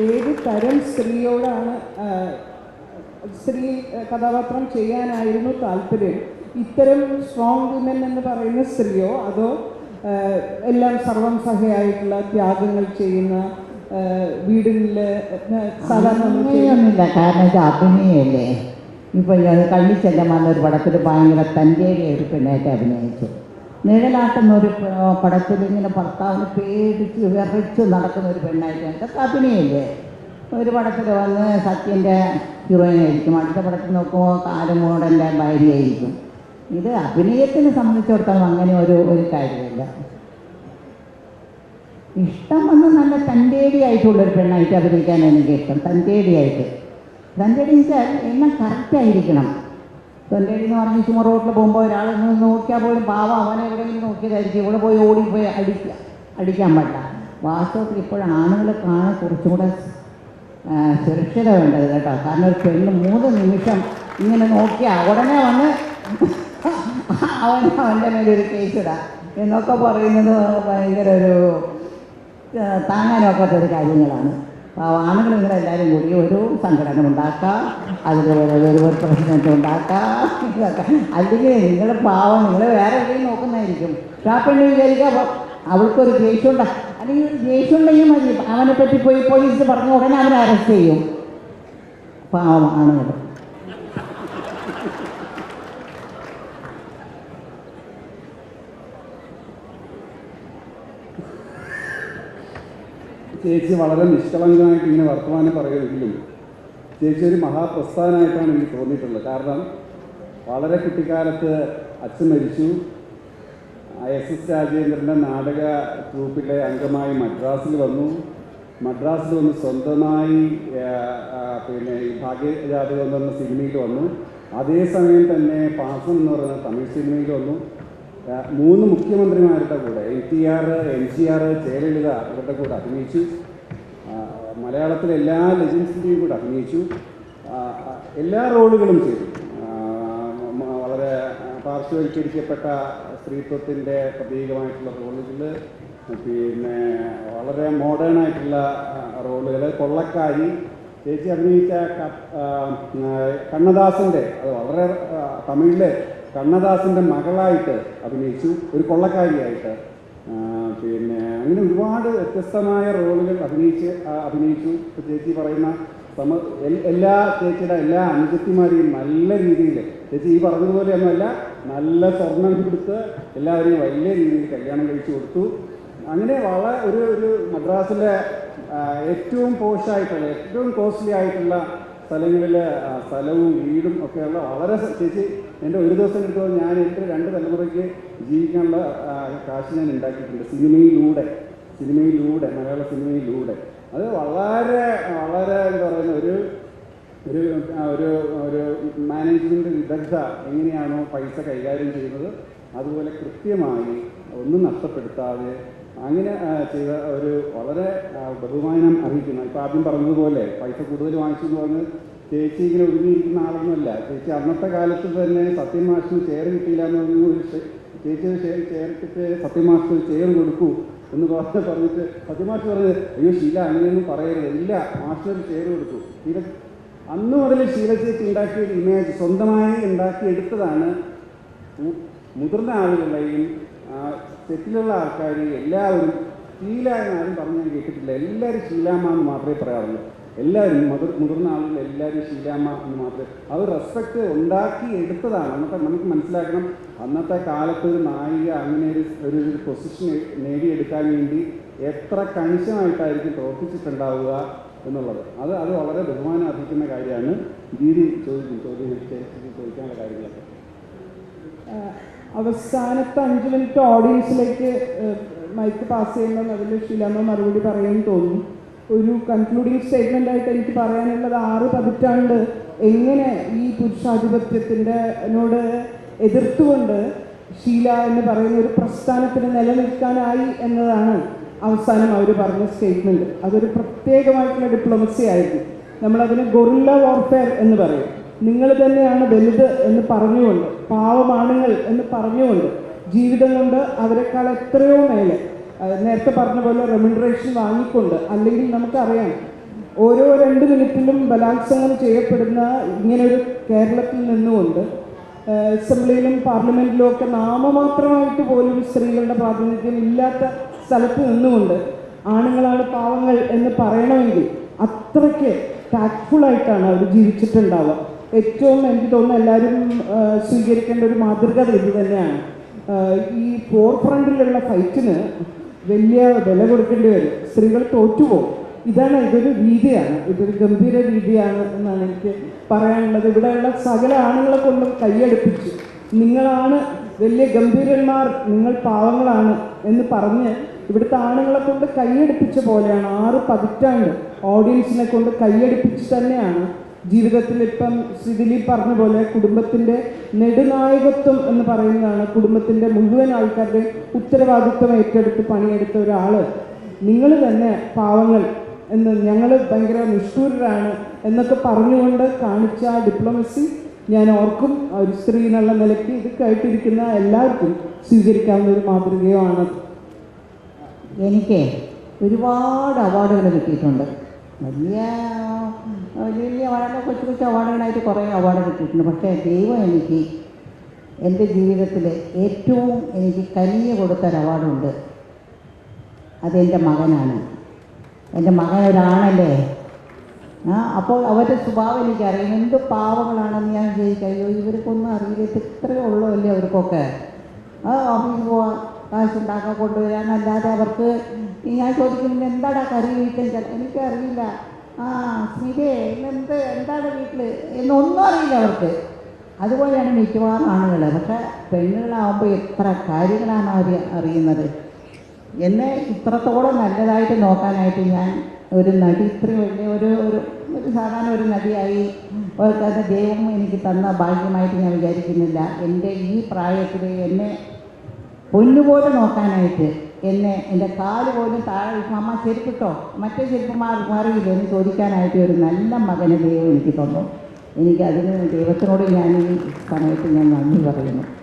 ഏത് തരം സ്ത്രീയോടാണ് സ്ത്രീ കഥാപാത്രം ചെയ്യാനായിരുന്നു താല്പര്യം? ഇത്തരം സ്ട്രോങ് വിമൻ എന്ന് പറയുന്ന സ്ത്രീയോ അതോ എല്ലാം സർവം സഹയായിട്ടുള്ള ത്യാഗങ്ങൾ ചെയ്യുന്ന വീടുകളിൽ സാധാരണ കാരണം ഇത് അഭിനയല്ലേ? ഇപ്പം ഞാൻ വന്ന ഒരു പടത്തിൽ ഭയങ്കര തന്റെ ഒരു പെണ്ണായിട്ട് അഭിനയിച്ചു. നിഴലാട്ടുന്ന ഒരു പടത്തിൽ ഇങ്ങനെ ഭർത്താവിന് പേടിച്ച് വിറച്ച് നടക്കുന്ന ഒരു പെണ്ണായിരിക്കും. ഇതൊക്കെ അഭിനയല്ലേ ഒരു പടത്തിൽ വന്ന് സത്യന്റെ ഹീറോയിനായിരിക്കും അടുത്ത പടത്തിൽ നോക്കുമ്പോൾ കാലമോടന്റെ ഭാര്യയായിരിക്കും. ഇത് അഭിനയത്തിനെ സംബന്ധിച്ചിടത്തോളം അങ്ങനെ ഒരു ഒരു കാര്യമില്ല. ഇഷ്ടം വന്ന് നല്ല തന്റേടിയായിട്ടുള്ളൊരു പെണ്ണായിട്ട് അഭിനയിക്കാൻ എനിക്ക് ഇഷ്ടം. തന്റേടിയായിട്ട്. തന്റേടി വെച്ചാൽ എല്ലാം കറക്റ്റായിരിക്കണം തന്റേടി എന്ന് പറഞ്ഞ് ചുമ റോട്ടിൽ പോകുമ്പോൾ ഒരാൾ നോക്കിയാൽ പോലും പാവം അവനെ എവിടെയെങ്കിലും നോക്കിയതായിരിക്കും. ഇവിടെ പോയി ഓടിപ്പോയി അടിക്കുക അടിക്കാൻ പാടില്ല. വാസ്തവത്തിൽ ഇപ്പോൾ ആണുങ്ങൾക്കാണ് കുറച്ചും കൂടെ സുരക്ഷിത വേണ്ടത് കേട്ടോ. കാരണം ഒരു പെണ്ണ് മൂന്ന് നിമിഷം ഇങ്ങനെ നോക്കിയാൽ ഉടനെ വന്ന് അവൻ അവന്റെ മേലൊരു കേസിടാം എന്നൊക്കെ പറയുന്നത് ഭയങ്കര ഒരു താങ്ങാനൊക്കാത്തൊരു കാര്യങ്ങളാണ്. അപ്പോൾ ആണുങ്ങൾ നിങ്ങളെല്ലാവരും കൂടി ഒരു സംഘടന ഉണ്ടാക്കാം. അതിലൂടെ ഒരു ഒരു പ്രസിഡന്റ് ഉണ്ടാക്കാം. അല്ലെങ്കിൽ നിങ്ങൾ പാവം നിങ്ങൾ വേറെ എവിടെയും നോക്കുന്നതായിരിക്കും. ഷാപ്പെണ്ണി വിചാരിക്കുക അവൾക്കൊരു ദേഷ്യം ഉണ്ടാ അല്ലെങ്കിൽ ഒരു ദേഷ്യം ഉണ്ടെങ്കിൽ മതി. അവനെ പറ്റി പോയി പോലീസ് പറഞ്ഞ ഉടനെ അവനെ അറസ്റ്റ് ചെയ്യും. പാവം ആണുങ്ങൾ ചേച്ചി വളരെ നിഷ്കളങ്കമായിട്ട് ഇങ്ങനെ വർത്തമാനം പറയുമെങ്കിലും ചേച്ചി ഒരു മഹാപ്രസ്ഥാനമായിട്ടാണ് എനിക്ക് തോന്നിയിട്ടുള്ളത്. കാരണം വളരെ കുട്ടിക്കാലത്ത് അച്ഛൻ മരിച്ചു. എസ് എസ് രാജേന്ദ്രന്റെ നാടക ഗ്രൂപ്പിലെ അംഗമായി മദ്രാസിൽ വന്നു. മദ്രാസിൽ വന്ന് സ്വന്തമായി പിന്നെ ഈ ഭാഗ്യജാതകം എന്ന് പറഞ്ഞ സിനിമയിൽ വന്നു. അതേസമയം തന്നെ പാസം എന്ന് പറയുന്ന തമിഴ് സിനിമയിൽ വന്നു. മൂന്ന് മുഖ്യമന്ത്രിമാരുടെ കൂടെ N T R M G R Jayalalithaa ഇവരുടെ കൂടെ അഭിനയിച്ചു. മലയാളത്തിലെ എല്ലാ ലെജൻസിന്റെയും കൂടെ അഭിനയിച്ചു. എല്ലാ റോളുകളും ചെയ്തു. വളരെ പാർശ്വവൽക്കരിക്കപ്പെട്ട സ്ത്രീത്വത്തിന്റെ പ്രതീകമായിട്ടുള്ള റോളുകൾ പിന്നെ വളരെ മോഡേൺ ആയിട്ടുള്ള റോളുകൾ കൊള്ളക്കാരി ചേച്ചി അഭിനയിച്ച കണ്ണദാസന്റെ അത് വളരെ തമിഴിലെ കണ്ണദാസന്റെ മകളായിട്ട് അഭിനയിച്ചു ഒരു കൊള്ളക്കാരിയായിട്ട്. പിന്നെ അങ്ങനെ ഒരുപാട് വ്യത്യസ്തമായ റോളുകൾ അഭിനയിച്ച് അഭിനയിച്ചു. ചേച്ചി പറയുന്ന സമ എല്ലാ ചേച്ചിയുടെ എല്ലാ അനുജത്തിമാരെയും നല്ല രീതിയിൽ ചേച്ചി ഈ പറഞ്ഞതുപോലെയൊന്നുമല്ല നല്ല സ്വർണം കൊടുത്ത് എല്ലാവരെയും വലിയ രീതിയിൽ കല്യാണം കഴിച്ചു കൊടുത്തു. അങ്ങനെ വളരെ ഒരു ഒരു മദ്രാസിലെ ഏറ്റവും പോഷായിട്ടുള്ള ഏറ്റവും കോസ്റ്റ്ലി ആയിട്ടുള്ള സ്ഥലങ്ങളിൽ സ്ഥലവും വീടും ഒക്കെയുള്ള വളരെ ചേച്ചി എന്റെ ഒരു ദിവസം എടുത്തത് ഞാൻ എനിക്ക് രണ്ട് തലമുറയ്ക്ക് ജീവിക്കാനുള്ള കാശ് ഞാൻ ഉണ്ടാക്കിയിട്ടുണ്ട്. സിനിമയിലൂടെ സിനിമയിലൂടെ മലയാള സിനിമയിലൂടെ. അത് വളരെ വളരെ എന്താ പറയുന്ന ഒരു ഒരു ഒരു ഒരു മാനേജ്മെന്റ് വിദഗ്ധ എങ്ങനെയാണോ പൈസ കൈകാര്യം ചെയ്യുന്നത് അതുപോലെ കൃത്യമായി ഒന്നും നഷ്ടപ്പെടുത്താതെ അങ്ങനെ ചെയ്ത ഒരു വളരെ ബഹുമാനം അറിയിക്കുന്ന ഇപ്പം ആദ്യം പറഞ്ഞതുപോലെ പൈസ കൂടുതൽ വാങ്ങിച്ചു എന്ന് പറഞ്ഞ് ചേച്ചി ഇങ്ങനെ ഒതുങ്ങിയിരിക്കുന്ന ആളൊന്നുമല്ല. ചേച്ചി അന്നത്തെ കാലത്ത് തന്നെ സത്യം മാഷിന് ചെയർ കിട്ടിയില്ല എന്ന് പറഞ്ഞു ചേച്ചി ചെയർ സത്യം മാഷിന് ചെയർ കൊടുക്കൂ എന്ന് പറഞ്ഞ് പറഞ്ഞിട്ട് സത്യമാഷ് പറഞ്ഞത് അയ്യോ ശീല അങ്ങനെയൊന്നും പറയരുത്. ഇല്ല മാഷിനൊരു ചെയർ കൊടുത്തു. ശീല അന്ന് മുതൽ ശീല ചേച്ചി ഉണ്ടാക്കിയ ഇമേജ് സ്വന്തമായി ഉണ്ടാക്കിയെടുത്തതാണ് മുതിർന്ന ആളുകളെയും ആ, സെറ്റിലുള്ള ആൾക്കാർ എല്ലാവരും ശീല എന്നാരും പറഞ്ഞ് ഞാൻ കേട്ടിട്ടില്ല. എല്ലാവരും ശീലാമ്മ എന്ന് മാത്രമേ പറയാറുള്ളൂ. എല്ലാവരും മുതിർ മുതിർന്ന ആളുകൾ എല്ലാവരും ശീലാമ്മ എന്ന് മാത്രമേ. അത് റെസ്പെക്ട് ഉണ്ടാക്കി എടുത്തതാണ്. അന്നത്തെ നമുക്ക് മനസ്സിലാക്കണം. അന്നത്തെ കാലത്ത് ഒരു നായിക അങ്ങനെ ഒരു ഒരു പൊസിഷൻ നേടിയെടുക്കാൻ വേണ്ടി എത്ര കണിശമായിട്ടായിരിക്കും പ്രവർത്തിച്ചിട്ടുണ്ടാവുക എന്നുള്ളത്. അത് അത് വളരെ ബഹുമാനം അർഹിക്കുന്ന കാര്യമാണ്. ദീദി ചോദിക്കും ചോദ്യം ചോദിക്കാനുള്ള കാര്യങ്ങളൊക്കെ. അവസാനത്തെ അഞ്ച് മിനിറ്റ് ഓഡിയൻസിലേക്ക് മൈക്ക് പാസ് ചെയ്യുമ്പോൾ അതിൽ ഷീലാമ്മ മറുപടി പറയുമെന്ന് തോന്നുന്നു ഒരു കൺക്ലൂഡിംഗ് സ്റ്റേറ്റ്മെന്റ് ആയിട്ട് എനിക്ക് പറയാനുള്ളത് ആറ് പതിറ്റാണ്ട് എങ്ങനെ ഈ പുരുഷാധിപത്യത്തിന്റെ നോട് എതിർത്തുകൊണ്ട് ഷീല എന്ന് പറയുന്ന ഒരു പ്രസ്ഥാനത്തിന് നിലനിൽക്കാനായി എന്നതാണ് അവസാനം അവർ പറഞ്ഞ സ്റ്റേറ്റ്മെന്റ് അതൊരു പ്രത്യേകമായിട്ടുള്ള ഡിപ്ലോമസി ആയിരുന്നു. നമ്മളതിന് ഗൊറില്ല വാർഫെയർ എന്ന് പറയും. നിങ്ങൾ തന്നെയാണ് വലുത് എന്ന് പറഞ്ഞുകൊണ്ട് പാവമാണുങ്ങൾ എന്ന് പറഞ്ഞുകൊണ്ട് ജീവിതം കൊണ്ട് അവരെക്കാൾ എത്രയോ മേലെ. നേരത്തെ പറഞ്ഞ പോലെ റെമ്യൂണറേഷൻ വാങ്ങിക്കൊണ്ട് അല്ലെങ്കിൽ നമുക്കറിയാം ഓരോ രണ്ട് മിനിറ്റിലും ബലാത്സംഗം ചെയ്യപ്പെടുന്ന ഇങ്ങനൊരു കേരളത്തിൽ നിന്നുകൊണ്ട് അസംബ്ലിയിലും പാർലമെന്റിലും ഒക്കെ നാമമാത്രമായിട്ട് പോലും സ്ത്രീകളുടെ പ്രാതിനിധ്യം ഇല്ലാത്ത സ്ഥലത്ത് നിന്നുകൊണ്ട് ആണുങ്ങളാണ് പാവങ്ങൾ എന്ന് പറയണമെങ്കിൽ അത്രയ്ക്ക് ടാക്ട്ഫുൾ ആയിട്ടാണ് അവർ ജീവിച്ചിട്ടുണ്ടാവുക. ഏറ്റവും എനിക്ക് തോന്നുന്നു എല്ലാവരും സ്വീകരിക്കേണ്ട ഒരു മാതൃക ഇത് തന്നെയാണ്. ഈ ഫോർ ഫ്രണ്ടിലുള്ള ഫൈറ്റിന് വലിയ വില കൊടുക്കേണ്ടി വരും. സ്ത്രീകൾ തോറ്റുപോകും. ഇതാണ് ഇതൊരു രീതിയാണ്. ഇതൊരു ഗംഭീര രീതിയാണ് എന്നാണ് എനിക്ക് പറയാനുള്ളത്. ഇവിടെയുള്ള സകല ആണുങ്ങളെ കൊണ്ടും കൈയടുപ്പിച്ചു നിങ്ങളാണ് വലിയ ഗംഭീരന്മാർ നിങ്ങൾ പാവങ്ങളാണ് എന്ന് പറഞ്ഞ് ഇവിടുത്തെ ആണുങ്ങളെ കൊണ്ട് കൈയടുപ്പിച്ച പോലെയാണ് ആറ് പതിറ്റാണ്ട് ഓഡിയൻസിനെ കൊണ്ട് കൈയടുപ്പിച്ച് തന്നെയാണ് ജീവിതത്തിൽ ഇപ്പം ദിലീപ് പറഞ്ഞ പോലെ കുടുംബത്തിന്റെ നെടുനായകത്വം എന്ന് പറയുന്നതാണ് കുടുംബത്തിന്റെ മുഴുവൻ ആൾക്കാരുടെയും ഉത്തരവാദിത്വം ഏറ്റെടുത്ത് പണിയെടുത്ത ഒരാൾ നിങ്ങൾ തന്നെ പാവങ്ങൾ എന്ന് ഞങ്ങൾ ഭയങ്കര നിഷ്ഠൂരരാണ് എന്നൊക്കെ പറഞ്ഞുകൊണ്ട് കാണിച്ച ഡിപ്ലോമസി ഞാൻ ഓർക്കും ഒരു സ്ത്രീ എന്നുള്ള നിലയ്ക്ക് ഇത് കേട്ടിരിക്കുന്ന എല്ലാവർക്കും സ്വീകരിക്കാവുന്ന ഒരു മാതൃകയുമാണ്. എനിക്ക് ഒരുപാട് അവാർഡുകൾ കിട്ടിയിട്ടുണ്ട്. വലിയ വലിയ അവാർഡ് കൊച്ചു കൊച്ചു അവാർഡുകളായിട്ട് കുറേ അവാർഡ് കിട്ടിയിട്ടുണ്ട്. പക്ഷേ ദൈവം എനിക്ക് എന്റെ ജീവിതത്തിൽ ഏറ്റവും എനിക്ക് കനിയ കൊടുത്ത ഒരു അവാർഡുണ്ട്. അതെന്റെ മകനാണ്. എന്റെ മകൻ ഒരാണല്ലേ ആ അപ്പോൾ അവരുടെ സ്വഭാവം എനിക്കറിയാം. എന്ത് പാവങ്ങളാണെന്ന് ഞാൻ വിചാരിക്കും അയ്യോ ഇവർക്കൊന്നും അറിയില്ല. ഇത് ഇത്രയേ ഉള്ളൂ അല്ലേ അവർക്കൊക്കെ? ആ ഓഫീസിൽ പോവാൻ കാശുണ്ടാക്കാൻ കൊണ്ടുവരാനല്ലാതെ അവർക്ക് ഞാൻ ചോദിക്കുന്നത് എന്താടാ കറി വീട്ടിൽ എനിക്കറിയില്ല. ആ സ്മിതേ ഇന്നെന്ത് എന്താണ് വീട്ടിൽ എന്നൊന്നും അറിയില്ല അവർക്ക്. അതുപോലെയാണ് മിക്കവാറും ആണുങ്ങൾ പക്ഷെ പെണ്ണുങ്ങളാവുമ്പോൾ എത്ര കാര്യങ്ങളാണ് അവർ അറിയുന്നത്. എന്നെ ഇത്രത്തോളം നല്ലതായിട്ട് നോക്കാനായിട്ട് ഞാൻ ഒരു നടി ഇത്രയും വലിയ ഒരു ഒരു ഒരു സാധാരണ ഒരു നടിയായി ദൈവം എനിക്ക് തന്ന ഭാഗ്യമായിട്ട് ഞാൻ വിചാരിക്കുന്നില്ല. എന്റെ ഈ പ്രായത്തിൽ എന്നെ പൊന്നുപോലെ നോക്കാനായിട്ട് എന്നെ എന്റെ കാൽ പോലും താഴെ വെക്കും അമ്മ ചെരുപ്പിട്ടോ? മറ്റേ ചെരുപ്പ് മാറി മാറിയില്ല? എന്ന് ചോദിക്കാനായിട്ട് ഒരു നല്ല മകനെ ദൈവം എനിക്ക് തന്നു. എനിക്ക് അതിന് ദൈവത്തിനോട് ഞാൻ ഈ സമയത്ത് ഞാൻ നന്ദി പറയുന്നു.